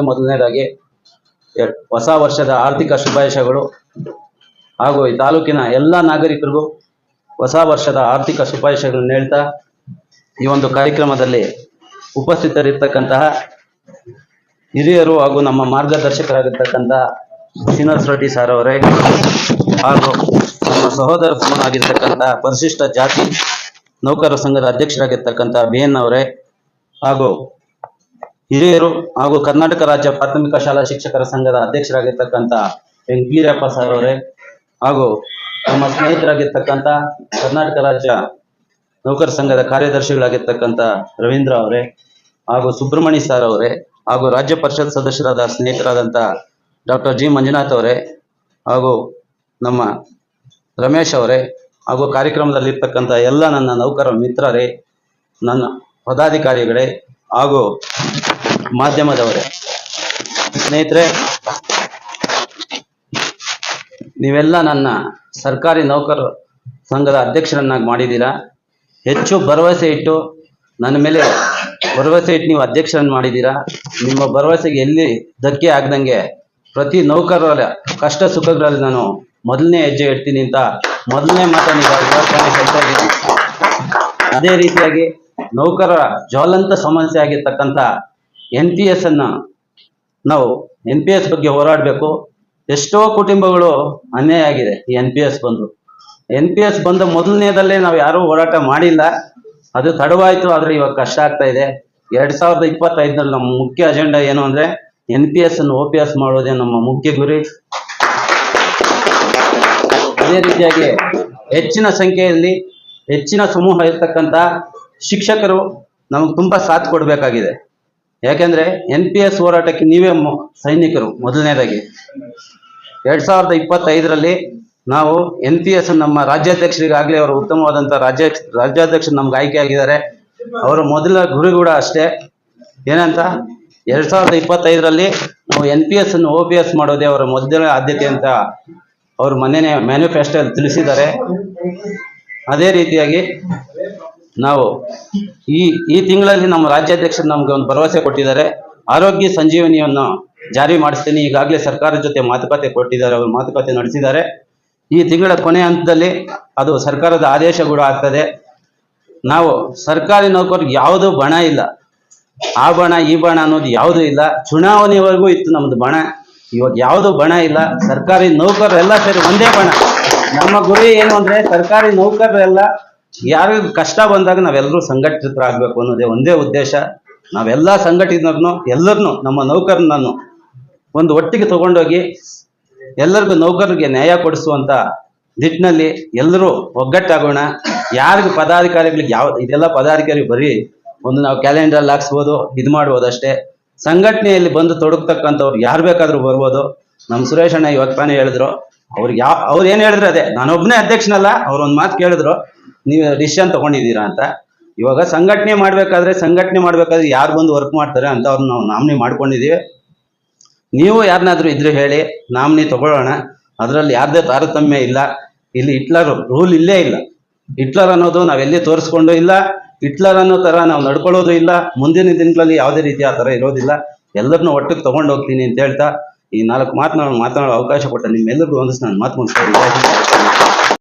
ಮೊಟ್ಟ ಮೊದಲನೇದಾಗಿ ಹೊಸ ವರ್ಷದ ಆರ್ಥಿಕ ಶುಭಾಶಯಗಳು ಹಾಗೂ ಈ ತಾಲೂಕಿನ ಎಲ್ಲ ನಾಗರಿಕರಿಗೂ ಹೊಸ ವರ್ಷದ ಆರ್ಥಿಕ ಶುಭಾಶಯಗಳನ್ನು ಹೇಳ್ತಾ ಈ ಒಂದು ಕಾರ್ಯಕ್ರಮದಲ್ಲಿ ಉಪಸ್ಥಿತರಿರ್ತಕ್ಕಂತಹ ಹಿರಿಯರು ಹಾಗೂ ನಮ್ಮ ಮಾರ್ಗದರ್ಶಕರಾಗಿರ್ತಕ್ಕಂಥ ಶ್ರೀನಿವಾಸ ರೆಡ್ಡಿ ಸರ್ ಅವರೇ ಹಾಗೂ ನಮ್ಮ ಸಹೋದರ ಸಮನಾಗಿರ್ತಕ್ಕಂತಹ ಪರಿಶಿಷ್ಟ ಜಾತಿ ನೌಕರರ ಸಂಘದ ಅಧ್ಯಕ್ಷರಾಗಿರ್ತಕ್ಕಂಥ ಬಿ ಎನ್ ಅವರೇ ಹಾಗೂ ಹಿರಿಯರು ಹಾಗೂ ಕರ್ನಾಟಕ ರಾಜ್ಯ ಪ್ರಾಥಮಿಕ ಶಾಲಾ ಶಿಕ್ಷಕರ ಸಂಘದ ಅಧ್ಯಕ್ಷರಾಗಿರ್ತಕ್ಕಂಥ ವೆಂಕಟೀರಪ್ಪ ಸರ್ ಅವರೇ ಹಾಗೂ ನಮ್ಮ ಸ್ನೇಹಿತರಾಗಿರ್ತಕ್ಕಂಥ ಕರ್ನಾಟಕ ರಾಜ್ಯ ನೌಕರ ಸಂಘದ ಕಾರ್ಯದರ್ಶಿಗಳಾಗಿರ್ತಕ್ಕಂಥ ರವೀಂದ್ರ ಅವರೇ ಹಾಗೂ ಸುಬ್ರಹ್ಮಣ್ಯ ಸರ್ ಅವರೇ ಹಾಗೂ ರಾಜ್ಯ ಪರಿಷತ್ ಸದಸ್ಯರಾದ ಸ್ನೇಹಿತರಾದಂಥ ಡಾಕ್ಟರ್ ಜಿ ಮಂಜುನಾಥ್ ಅವರೇ ಹಾಗೂ ನಮ್ಮ ರಮೇಶ್ ಅವರೇ ಹಾಗೂ ಕಾರ್ಯಕ್ರಮದಲ್ಲಿರ್ತಕ್ಕಂಥ ಎಲ್ಲ ನನ್ನ ನೌಕರ ಮಿತ್ರರೇ, ನನ್ನ ಪದಾಧಿಕಾರಿಗಳೇ ಹಾಗೂ ಮಾಧ್ಯಮದವರೇ. ಸ್ನೇಹಿತರೆ, ನೀವೆಲ್ಲ ನನ್ನ ಸರ್ಕಾರಿ ನೌಕರ ಸಂಘದ ಅಧ್ಯಕ್ಷರನ್ನಾಗಿ ಮಾಡಿದ್ದೀರಾ? ಹೆಚ್ಚು ಭರವಸೆ ಇಟ್ಟು ನನ್ನ ಮೇಲೆ ಭರವಸೆ ಇಟ್ಟು ನೀವು ಅಧ್ಯಕ್ಷರನ್ನು ಮಾಡಿದ್ದೀರಾ? ನಿಮ್ಮ ಭರವಸೆಗೆ ಎಲ್ಲಿ ಧಕ್ಕೆ ಆಗದಂಗೆ ಪ್ರತಿ ನೌಕರರ ಕಷ್ಟ ಸುಖಗಳಲ್ಲಿ ನಾನು ಮೊದಲನೇ ಹೆಜ್ಜೆ ಇಡ್ತೀನಿ ಅಂತ ಮೊದಲನೇ ಮಾತನ್ನು ಅದೇ ರೀತಿಯಾಗಿ ನೌಕರರ ಜ್ವಲಂತ ಸಮಸ್ಯೆ ಆಗಿರ್ತಕ್ಕಂಥ ಎನ್ ಪಿ ಎಸ್ ಅನ್ನ ನಾವು ಎನ್ ಪಿ ಎಸ್ ಬಗ್ಗೆ ಹೋರಾಡಬೇಕು. ಎಷ್ಟೋ ಕುಟುಂಬಗಳು ಅನ್ಯಾಯ ಆಗಿದೆ ಈ ಎನ್ ಪಿ ಎಸ್ ಬಂದು. ಎನ್ ಪಿ ಎಸ್ ಬಂದ ಮೊದಲನೇದಲ್ಲೇ ನಾವು ಯಾರೂ ಹೋರಾಟ ಮಾಡಿಲ್ಲ. ಅದು ತಡವಾಯಿತು, ಆದರೆ ಇವಾಗ ಕಷ್ಟ ಆಗ್ತಾ ಇದೆ. ಎರಡ್ ಸಾವಿರದ ಇಪ್ಪತ್ತೈದರಲ್ಲಿ ನಮ್ಮ ಮುಖ್ಯ ಅಜೆಂಡಾ ಏನು ಅಂದ್ರೆ ಎನ್ ಪಿ ಎಸ್ ಅನ್ನು ಓ ಪಿ ಎಸ್ ಮಾಡೋದೇ ನಮ್ಮ ಮುಖ್ಯ ಗುರಿ. ಅದೇ ರೀತಿಯಾಗಿ ಹೆಚ್ಚಿನ ಸಂಖ್ಯೆಯಲ್ಲಿ ಹೆಚ್ಚಿನ ಸಮೂಹ ಇರ್ತಕ್ಕಂಥ ಶಿಕ್ಷಕರು ನಮಗೆ ತುಂಬಾ ಸಾಥ್ ಕೊಡಬೇಕಾಗಿದೆ. ಯಾಕೆಂದ್ರೆ ಎನ್ ಪಿ ಎಸ್ ಹೋರಾಟಕ್ಕೆ ನೀವೇ ಸೈನಿಕರು ಮೊದಲನೇದಾಗಿ. ಎರಡ್ ಸಾವಿರದ ಇಪ್ಪತ್ತೈದರಲ್ಲಿ ನಾವು ಎನ್ ಪಿ ಎಸ್ ನಮ್ಮ ರಾಜ್ಯಾಧ್ಯಕ್ಷರಿಗಾಗಲೇ ಅವರು ಉತ್ತಮವಾದಂಥ ರಾಜ್ಯ, ರಾಜ್ಯಾಧ್ಯಕ್ಷರು ನಮ್ಗೆ ಆಯ್ಕೆ ಆಗಿದ್ದಾರೆ ಅವರ ಮೊದಲ ಗುರಿ ಕೂಡ ಅಷ್ಟೇ. ಏನಂತ? ಎರಡ್ ಸಾವಿರದ ಇಪ್ಪತ್ತೈದರಲ್ಲಿ ನಾವು ಎನ್ ಪಿ ಎಸ್ ಅನ್ನು ಓ ಪಿ ಎಸ್ ಮಾಡೋದೇ ಅವರ ಮೊದಲ ಆದ್ಯತೆ ಅಂತ ಅವರು ಮೊನ್ನೆನೇ ಮ್ಯಾನಿಫೆಸ್ಟೋ ತಿಳಿಸಿದ್ದಾರೆ. ಅದೇ ರೀತಿಯಾಗಿ ನಾವು ಈ ಈ ತಿಂಗಳಲ್ಲಿ ನಮ್ಮ ರಾಜ್ಯಾಧ್ಯಕ್ಷರು ನಮ್ಗೆ ಒಂದು ಭರವಸೆ ಕೊಟ್ಟಿದ್ದಾರೆ. ಆರೋಗ್ಯ ಸಂಜೀವನಿಯನ್ನು ಜಾರಿ ಮಾಡಿಸ್ತೀನಿ. ಈಗಾಗಲೇ ಸರ್ಕಾರದ ಜೊತೆ ಮಾತುಕತೆ ಕೊಟ್ಟಿದ್ದಾರೆ. ಅವರು ಮಾತುಕತೆ ನಡೆಸಿದ್ದಾರೆ. ಈ ತಿಂಗಳ ಕೊನೆ ಹಂತದಲ್ಲಿ ಅದು ಸರ್ಕಾರದ ಆದೇಶ ಕೂಡ ಆಗ್ತದೆ. ನಾವು ಸರ್ಕಾರಿ ನೌಕರಿಗೆ ಯಾವುದೂ ಬಣ ಇಲ್ಲ. ಆ ಬಣ, ಈ ಬಣ ಅನ್ನೋದು ಯಾವುದೂ ಇಲ್ಲ. ಚುನಾವಣೆವರೆಗೂ ಇತ್ತು ನಮ್ದು ಬಣ. ಇವಾಗ ಯಾವುದು ಬಣ ಇಲ್ಲ. ಸರ್ಕಾರಿ ನೌಕರರೆಲ್ಲ ಸೇರಿ ಒಂದೇ ಬಣ. ನಮ್ಮ ಗುರಿ ಏನು ಅಂದ್ರೆ ಸರ್ಕಾರಿ ನೌಕರರೆಲ್ಲ ಯಾರಿಗೂ ಕಷ್ಟ ಬಂದಾಗ ನಾವೆಲ್ಲರೂ ಸಂಘಟಿತರಾಗಬೇಕು ಅನ್ನೋದೇ ಒಂದೇ ಉದ್ದೇಶ. ನಾವೆಲ್ಲ ಸಂಘಟಿತರನ್ನು, ಎಲ್ಲರನ್ನೂ, ನಮ್ಮ ನೌಕರನನ್ನು ಒಂದು ಒಟ್ಟಿಗೆ ತಗೊಂಡೋಗಿ ಎಲ್ಲರಿಗೂ ನೌಕರರಿಗೆ ನ್ಯಾಯ ಕೊಡಿಸುವಂತ ನಿಟ್ಟಿನಲ್ಲಿ ಎಲ್ಲರೂ ಒಗ್ಗಟ್ಟಾಗೋಣ. ಯಾರಿಗೂ ಪದಾಧಿಕಾರಿಗಳಿಗೆ ಯಾವ, ಇದೆಲ್ಲ ಪದಾಧಿಕಾರಿ ಬರೀ ಒಂದು ನಾವು ಕ್ಯಾಲೆಂಡರ್ ಹಾಕ್ಸ್ಬೋದು, ಇದು ಮಾಡ್ಬೋದು ಅಷ್ಟೇ. ಸಂಘಟನೆಯಲ್ಲಿ ಬಂದು ತೊಡಗ್ತಕ್ಕಂಥವ್ರು ಯಾರು ಬೇಕಾದ್ರೂ ಬರ್ಬೋದು. ನಮ್ಮ ಸುರೇಶ್ ಅಣ್ಣ ಇವತ್ತು ತಾನೇ ಹೇಳಿದ್ರು. ಅವ್ರಿಗೆ ಯಾವ, ಅವ್ರು ಏನು ಹೇಳಿದ್ರು ಅದೇ. ನಾನೊಬ್ಬನೇ ಅಧ್ಯಕ್ಷನಲ್ಲ, ಅವ್ರು ಒಂದು ಮಾತು ಕೇಳಿದ್ರು. ನೀವು ಡಿಸಿಷನ್ ತಗೊಂಡಿದ್ದೀರಾ ಅಂತ. ಇವಾಗ ಸಂಘಟನೆ ಮಾಡಬೇಕಾದ್ರೆ ಸಂಘಟನೆ ಮಾಡಬೇಕಾದ್ರೆ ಯಾರು ಬಂದು ವರ್ಕ್ ಮಾಡ್ತಾರೆ ಅಂತ ಅವ್ರನ್ನ ನಾವು ನಾಮಿನಿ ಮಾಡ್ಕೊಂಡಿದ್ದೀವಿ. ನೀವು ಯಾರನ್ನಾದ್ರೂ ಇದ್ರೆ ಹೇಳಿ, ನಾಮಿನಿ ತಗೊಳ್ಳೋಣ. ಅದರಲ್ಲಿ ಯಾರದೇ ತಾರತಮ್ಯ ಇಲ್ಲ. ಇಲ್ಲಿ ಹಿಟ್ಲರ್ ರೂಲ್ ಇಲ್ಲೇ ಇಲ್ಲ. ಹಿಟ್ಲರ್ ಅನ್ನೋದು ನಾವೆಲ್ಲಿ ತೋರಿಸ್ಕೊಂಡು ಇಲ್ಲ. ಹಿಟ್ಲರ್ ಅನ್ನೋ ಥರ ನಾವು ನಡ್ಕೊಳ್ಳೋದು ಇಲ್ಲ. ಮುಂದಿನ ದಿನಗಳಲ್ಲಿ ಯಾವುದೇ ರೀತಿ ಆ ಥರ ಇರೋದಿಲ್ಲ. ಎಲ್ಲರನ್ನೂ ಒಟ್ಟಿಗೆ ತೊಗೊಂಡು ಹೋಗ್ತೀನಿ ಅಂತ ಹೇಳ್ತಾ ಈ ನಾಲ್ಕು ಮಾತನಾಡೋ ಮಾತನಾಡೋ ಅವಕಾಶ ಕೊಟ್ಟ ನಿಮ್ಮೆಲ್ಲರಿಗೂ ಒಂದಿಸ್ ನಾನು ಮಾತು ಮುಗಿಸ್ತೀನಿ.